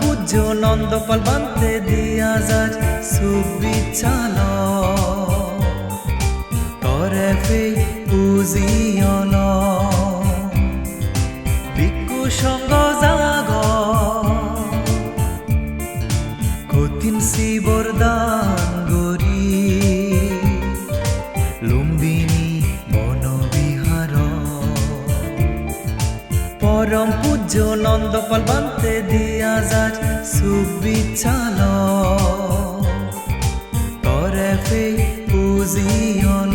পূজ্য নন্দপাল বান্তে দিয়া যার সুবিচাল তরে ফে পরম পূজ্য নন্দপাল বান্তে দিয়া যার সুবিচাল তরে ফে পুজিয়ন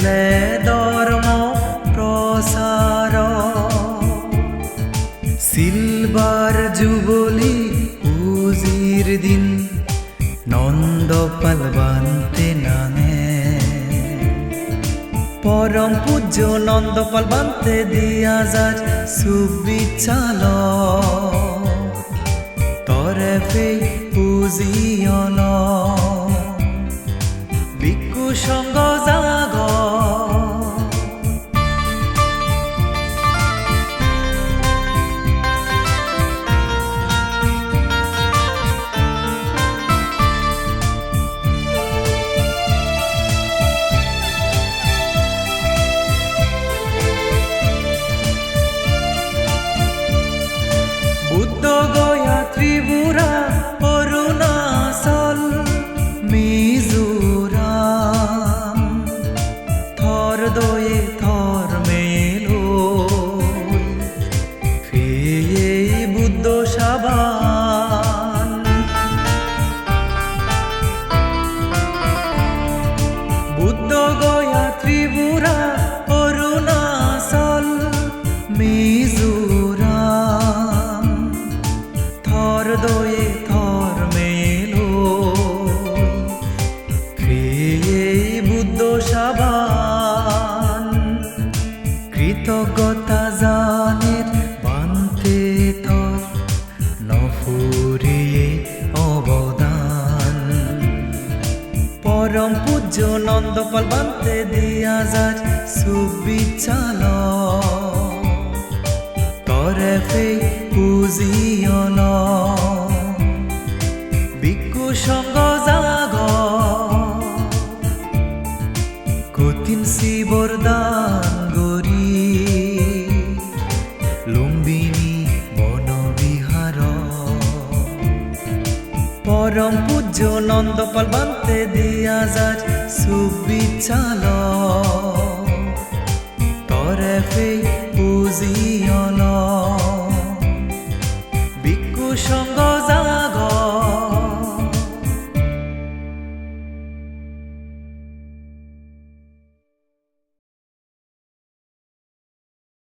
হেলে ধর্ম প্রসার। সিলভার যুবলি পুজির দিন নন্দপাল বান্তে নামে। পরম পূজ্য নন্দপাল বান্তে দিয়া যার সুবিচাল তরে ফে পুজিয়ন বিকু সঙ্গ বুদ্ধ সাবান। বুদ্ধ গয়া ত্রিপুরা অরুণাচল মিজোরাম। থর দয়ে থর মেলো। বুদ্ধ কৃতজ্ঞতা পরম পূজ্য নন্দপাল বান্তে দিয়া যার সুবিচাল তরে ফে পুজিয়ন বিকু সঙ্গ জাগ। কঠিন শিবর দান গরি পরম পূজ্য নন্দপাল বান্তে দিয়া যার সুবিচাল তরে ফে পুজিয়ন